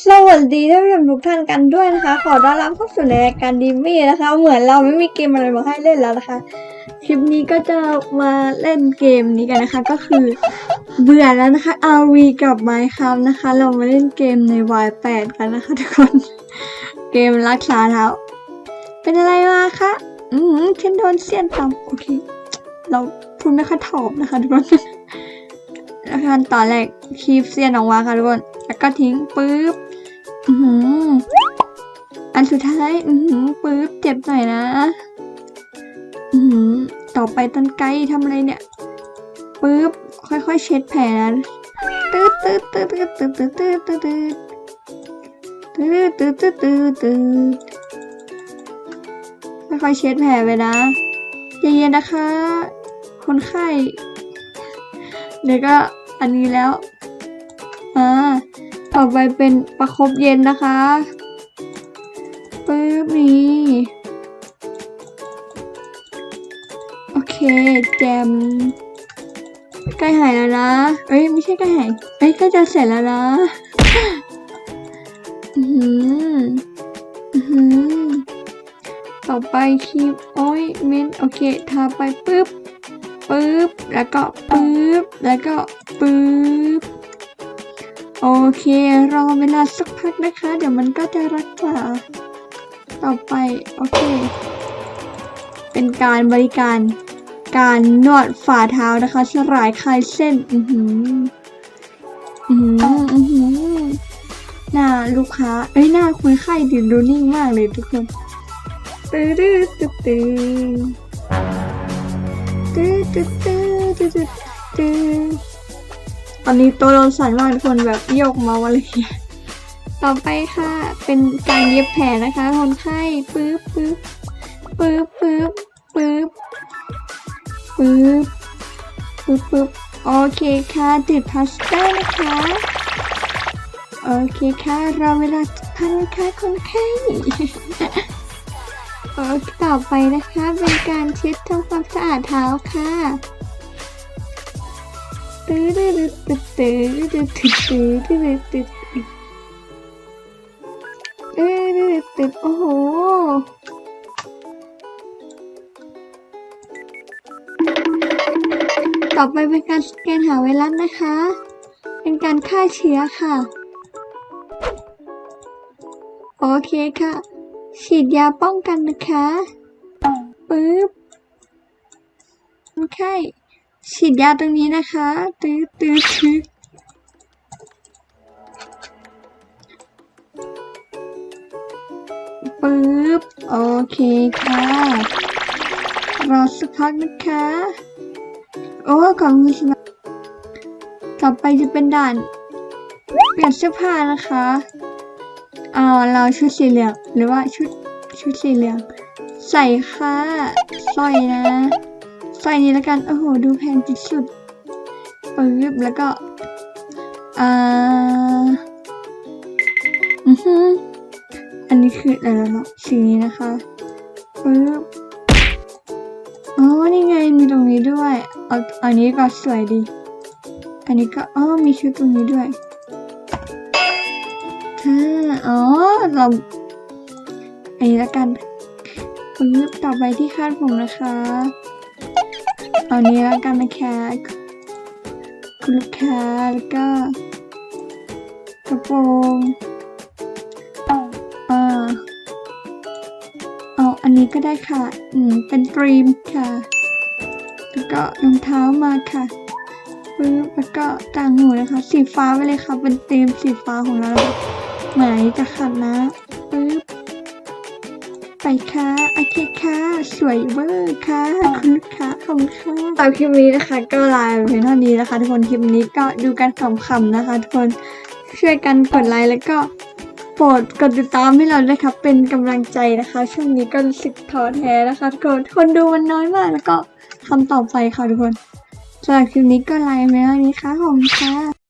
สวัสดีท่านผู้ชมทุกท่านกันด้วยนะคะ ขอต้อนรับเข้าสู่ในรายการดีมี่นะคะ เหมือนเราไม่มีเกมอะไรมาให้เล่นแล้วนะคะ คลิปนี้ก็จะมาเล่นเกมนี้กันนะคะ ก็คือเบื่อแล้วนะคะ RV กับ Minecraft นะคะ เรามาเล่นเกมใน Y8 กันนะคะทุกคน เกมรักษาเท้าเป็นอะไรมาคะ อืมฉันโดนเสี้ยนตำโอเค เราพูดไม่ค่อยถอบนะคะทุกคนแล้วกันต่อแรกคีบเสี้ยนออกมาค่ะทุกคน ก็ทิ้งปุ๊บอือหืออันสุดท้ายอือหือปึ๊บเจ็บหน่อยนะอือหือต่อไปต้นไกลทำอะไรเนี่ยปึ๊บค่อยๆ เช็ดแผลนะตืดตืดตืดตืดตืดตืดตืดตืดตืดตืดตืดตืดตืดค่อยๆเช็ดแผลไปนะเย็นๆนะคะ คนไข้เดี๋ยวก็อันนี้แล้วอ่า ต่อไปเป็นประคบเย็นนะคะปึ๊บนี่โอเค แจมใกล้หายแล้วนะเอ้ยไม่ใช่ใกล้หายเอ้ยใก็จะเสร็จแล้วนะอือหืออือหือต่อไปครีมโอ้ยเมนโอเคทาไปปึ๊บปึ๊บแล้วก็ปึ๊บแล้วก็ปึ๊บ โอเค รอเวลาสักพักนะคะ เดี๋ยวมันก็จะรักษาต่อไป โอเค เป็นการบริการการนวดฝ่าเท้านะคะสลายคลายเส้น อือหือ อือหือ อือหือ หน้าลูกค้า เอ้ย หน้าคนไข้ดิดูนิ่งมากเลยทุกคนตื้อตื้อตื้อตื้อตื้อตื้อตื้อตื้อ ตอนนี้ตัวเราสั่นมากทุกคนแบบโยกเมาอะไรอย่างเงี้ยต่อไปค่ะ เป็นการเย็บแผลนะคะคนไข้ปึ๊บปึ๊บปึ๊บปึ๊บปึ๊บปึ๊บปึ๊บปึ๊บโอเคค่ะติดพลาสเตอร์นะคะโอเคค่ะรอเวลาพันะคะคนไข้โอเคต่อไปนะคะเป็นการเช็ดทำความสะอาดเท้าค่ะ โอ้โหต่อไปเป็นการสแกนหาไวรัสนะคะ เป็นการฆ่าเชื้อค่ะ โอเคค่ะ ฉีดยาป้องกันนะคะ ปึ๊บคนไข้ ฉีดยาตรงนี้นะคะตื้อตื้อตื้อปึ๊บ โอเคค่ะ รอสักพักนะคะ โอ้ขอบคุณสำหรับต่อไปจะเป็นด่าน เปลี่ยนเสื้อผ้านะคะเอาเราชุดสีเหลืองหรือว่าชุดชุดสีเหลือง ใส่ค่ะสร้อยนะ ใส่นี้แล้วกัน โอ้โห ดูแพงที่สุดปึ๊บแล้วก็ อ่า อือฮึอันนี้คืออะไรแล้วเนาะสีนี้นะคะปึ๊บอ๋อ นี่ไง มีตรงนี้ด้วย เอาอันนี้ก็สวยดี อันนี้ก็ อ๋อ มีชุดตรงนี้ด้วยค่ะอ๋อ เราอันนี้แล้วกันปึ๊บต่อไปที่คาดผมนะคะ เอานี้แล้วกันนะคะคุณลูกค้าแล้วก็ กระโปรงอ่าเอาอันนี้ก็ได้ค่ะ อืม เป็นครีมค่ะ แล้วก็รองเท้ามาค่ะปึ๊บแล้วก็ต่างหูนะคะ สีฟ้าไปเลยค่ะ เป็นธีมสีฟ้าของเราหมายจะขัดนะปึ๊บ ไปค่ะโอเคค่ะ สวยเวอร์ค่ะคุณลูกค้าขอบคุณค่ะตามคลิปนี้นะคะ ก็ลาไปเพียงเท่านี้นะคะ ทุกคนคลิปนี้ก็ดูกันขำๆนะคะ ทุกคนช่วยกันกดไลค์แล้วก็โปรดกดติดตามให้เราด้วยครับเป็นกำลังใจนะคะ ช่วงนี้ก็รู้สึกท้อแท้นะคะทุกคนคนดูมันน้อยมากแล้วก็ทำต่อไปค่ะทุกคนสำหรับคลิปนี้ก็ลาไปเพียงเท่านี้ค่ะขอบคุณค่ะ